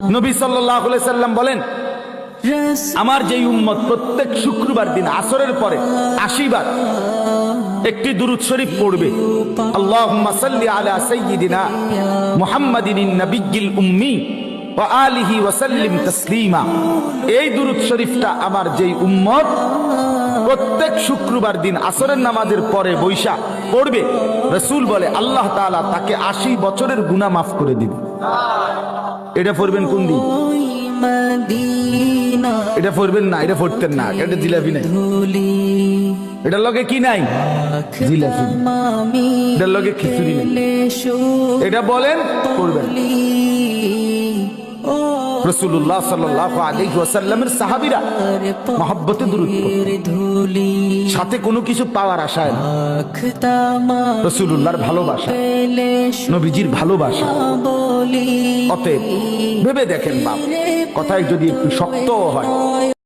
নবী সাল্লাম বলেন, আমার যেই উম্মত প্রত্যেক শুক্রবার দিন, আসরের পরে, আশি বার একটি দুরুদ শরীফ পড়বে। আল্লাহুম্মা সাল্লি আলা সাইয়্যিদিনা মুহাম্মাদিন নাবিয়্যিল উম্মি আলিহি ওয়া সাল্লিম এই দুরুদ শরীফটা আমার যেই উম্মত প্রত্যেক শুক্রবার দিন, আসরের নামাজের পরে বৈশা পড়বে। রসুল বলে, আল্লাহ তাআলা তাকে আশি বছরের গুনাহ মাফ করে দিবে এটা পড়বেন কোন দিন? এটা পড়বেন না, এটা পড়তেন না, এটা জিলাপি নাই। এটার লগে কি নাই? জিলাপি এটার লগে খিচুড়ি নাই। এটা বলেন ও রসুল্লাহ সাল্লাহ আলী ওয়াসাল্লামের সাহাবিরা মহাব্বতে ধুলি সাথে কোনো কিছু পাওয়ার আশায় না। রসুল্লাহর ভালোবাসা, নবীজির ভালোবাসা। অতএব ভেবে দেখেন বাপ, কথায় যদি একটু শক্ত হয়।